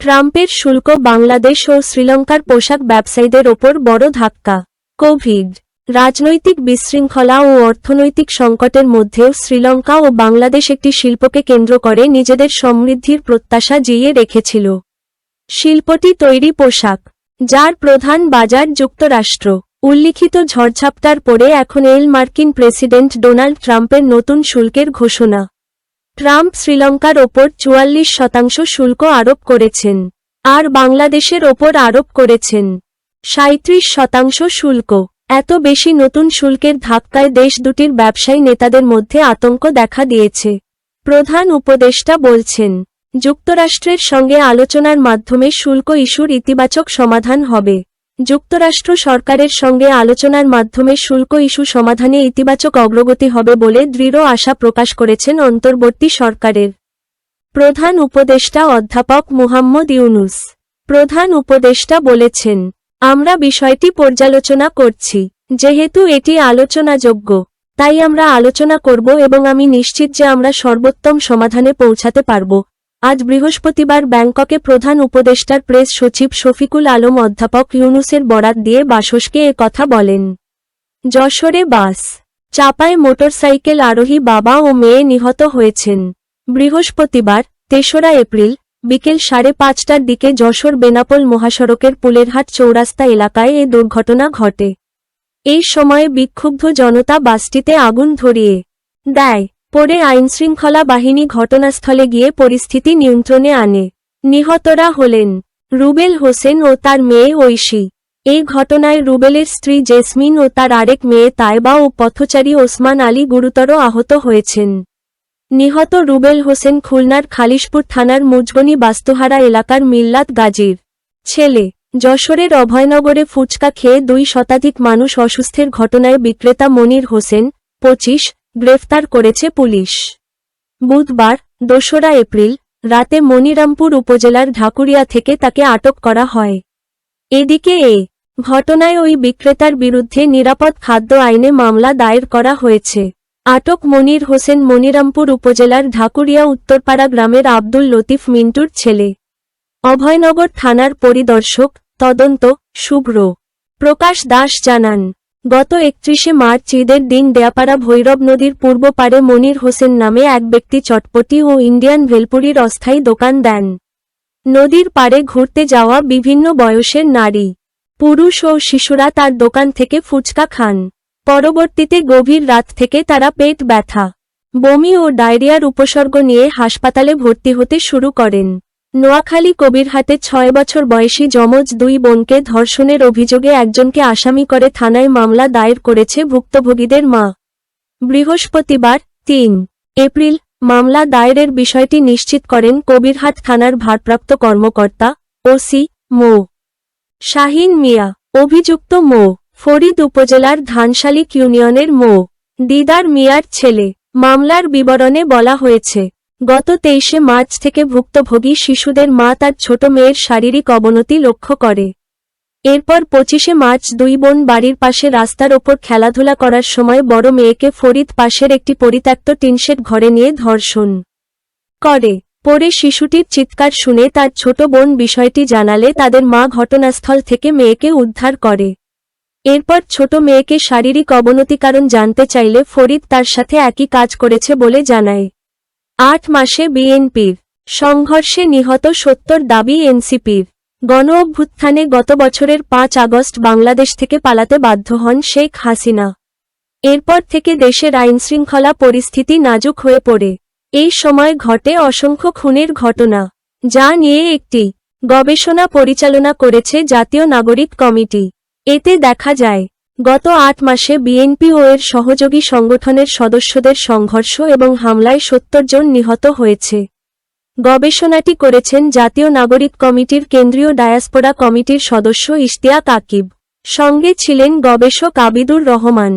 ট্রাম্পের শুল্ক বাংলাদেশ ও শ্রীলঙ্কার পোশাক ব্যবসায়ীদের ওপর বড় ধাক্কা। কোভিড রাজনৈতিক বিশৃঙ্খলা ও অর্থনৈতিক সংকটের মধ্যেও শ্রীলঙ্কা ও বাংলাদেশ একটি শিল্পকে কেন্দ্র করে নিজেদের সমৃদ্ধির প্রত্যাশা জিয়ে রেখেছিল। শিল্পটি তৈরি পোশাক, যার প্রধান বাজার যুক্তরাষ্ট্র। উল্লিখিত ঝড়ঝাপটার পরে এখন এল মার্কিন প্রেসিডেন্ট ডোনাল্ড ট্রাম্পের নতুন শুল্কের ঘোষণা। ট্রাম্প শ্রীলঙ্কার ওপর চুয়াল্লিশ শতাংশ শুল্ক আরোপ করেছেন, আর বাংলাদেশের ওপর আরোপ করেছেন। সাঁত্রিশ শতাংশ শুল্ক, এত বেশি নতুন শুল্কের ধাক্কায় দেশ দুটির ব্যবসায়ী নেতাদের মধ্যে আতঙ্ক দেখা দিয়েছে, প্রধান উপদেষ্টা বলছেন। যুক্তরাষ্ট্রের সঙ্গে আলোচনার মাধ্যমে শুল্ক ইস্যুর ইতিবাচক সমাধান হবে। যুক্তরাষ্ট্র সরকারের সঙ্গে আলোচনার মাধ্যমে শুল্ক ইস্যু সমাধানে ইতিবাচক অগ্রগতি হবে বলে দৃঢ় আশা প্রকাশ করেছেন অন্তর্বর্তী সরকারের। প্রধান উপদেষ্টা অধ্যাপক মুহাম্মদ ইউনুস। প্রধান উপদেষ্টা বলেছেন, আমরা বিষয়টি পর্যালোচনা করছি, যেহেতু এটি আলোচনাযোগ্য, তাই আমরা আলোচনা করব এবং আমি নিশ্চিত যে আমরা সর্বোত্তম সমাধানে পৌঁছাতে পারব। আজ বৃহস্পতিবার ব্যাংককে প্রধান উপদেষ্টার প্রেস সচিব শফিকুল আলম অধ্যাপক ইউনুসের বরাত দিয়ে বাসসকে কথা বলেন। যশোরে বাস চাপায় মোটরসাইকেল আরোহী বাবা ও মেয়ে নিহত হয়েছেন। বৃহস্পতিবার, তেসরা এপ্রিল, বিকেল সাড়ে পাঁচটার দিকে যশোর বেনাপোল মহাসড়কের পুলেরহাট চৌরাস্তা এলাকায় এ দুর্ঘটনা ঘটে। এই সময়ে বিক্ষুব্ধ জনতা বাসটিতে আগুন ধরিয়ে দেয়। পরে আইনশৃঙ্খলা বাহিনী ঘটনাস্থলে গিয়ে পরিস্থিতি নিয়ন্ত্রণে আনে। নিহতরা হলেন রুবেল হোসেন ও তার মেয়ে ঐশী। এই ঘটনায় রুবেলের স্ত্রী জেসমিন ও তার আরেক মেয়ে তায়বা ও পথচারী ওসমান আলী গুরুতর আহত হয়েছেন। নিহত রুবেল হোসেন খুলনার খালিশপুর থানার মুজগনি বাস্তুহারা এলাকার মিল্লাত গাজীর ছেলে। যশোরের অভয়নগরে ফুচকা খেয়ে দুই শতাধিক মানুষ অসুস্থের ঘটনায় বিক্রেতা মনির হোসেন, পঁচিশ গ্রেফতার করেছে পুলিশ। বুধবার, দোসরা এপ্রিল, রাতে মনিরামপুর উপজেলার ঢাকুরিয়া থেকে তাকে আটক করা হয়। এদিকে এ ঘটনায় ওই বিক্রেতার বিরুদ্ধে নিরাপদ খাদ্য আইনে মামলা দায়ের করা হয়েছে। আটক মনির হোসেন মনিরামপুর উপজেলার ঢাকুরিয়া উত্তরপাড়া গ্রামের আব্দুল লতিফ মিন্টুর ছেলে। অভয়নগর থানার পরিদর্শক তদন্ত শুভ্র। প্রকাশ দাস জানান। গত একত্রিশে মার্চ ঈদের দিন দেয়াপাড়া ভৈরব নদীর পূর্ব পারে মনির হোসেন নামে এক ব্যক্তি চটপটি ও ইন্ডিয়ান ভেলপুরির অস্থায়ী দোকান দেন। নদীর পাড়ে ঘুরতে যাওয়া বিভিন্ন বয়সের নারী, পুরুষ ও শিশুরা তার দোকান থেকে ফুচকা খান। পরবর্তীতে গভীর রাত থেকে তারা পেট ব্যথা, বমি ও ডায়রিয়ার উপসর্গ নিয়ে হাসপাতালে ভর্তি হতে শুরু করেন। নোয়াখালী কবিরহাটে ছয় বছর বয়সী যমজ দুই বোনকে ধর্ষণের অভিযোগে একজনকে আসামি করে থানায় মামলা দায়ের করেছে ভুক্তভোগীদের মা। বৃহস্পতিবার, তিন এপ্রিল, মামলা দায়েরের বিষয়টি নিশ্চিত করেন কবিরহাট থানার ভারপ্রাপ্ত কর্মকর্তা, ওসি, মো. শাহিন মিয়া। অভিযুক্ত মো. ফরিদ উপজেলার ধানশালিক ইউনিয়নের মো. দিদার মিয়ার ছেলে। মামলার বিবরণে বলা হয়েছে গত তেইশে মার্চ থেকে ভুক্তভোগী শিশুদের মা তার ছোট মেয়ের শারীরিক অবনতি লক্ষ্য করে। এরপর পঁচিশে মার্চ দুই বোন বাড়ির পাশে রাস্তার ওপর খেলাধুলা করার সময় বড় মেয়েকে ফরিদ পাশের একটি পরিত্যক্ত টিনশেড ঘরে নিয়ে ধর্ষণ করে। পরে শিশুটির চিৎকার শুনে তার ছোট বোন বিষয়টি জানালে তাদের মা ঘটনাস্থল থেকে মেয়েকে উদ্ধার করে। এরপর ছোট মেয়েকে শারীরিক অবনতি কারণ জানতে চাইলে ফরিদ তার সাথে একই কাজ করেছে বলে জানায়। আট মাসে বিএনপির সংঘর্ষে নিহত সত্তর দাবি এনসিপির গণ অভ্যুত্থানে গত বছরের পাঁচ আগস্ট বাংলাদেশ থেকে পালাতে বাধ্য হন শেখ হাসিনা। এরপর থেকে দেশের আইনশৃঙ্খলা পরিস্থিতি নাজুক হয়ে পড়ে। এই সময় ঘটে অসংখ্য খুনের ঘটনা, যা নিয়ে একটি গবেষণা পরিচালনা করেছে জাতীয় নাগরিক কমিটি। এতে দেখা যায় গত আট মাসে বিএনপি ও এর সহযোগী সংগঠনের সদস্যদের সংঘর্ষ এবং হামলায় সত্তর জন নিহত হয়েছে। গবেষণাটি করেছেন জাতীয় নাগরিক কমিটির কেন্দ্রীয় ডায়াসপোরা কমিটির সদস্য ইশতিয়াক আকিব। সঙ্গে ছিলেন গবেষক আবিদুর রহমান।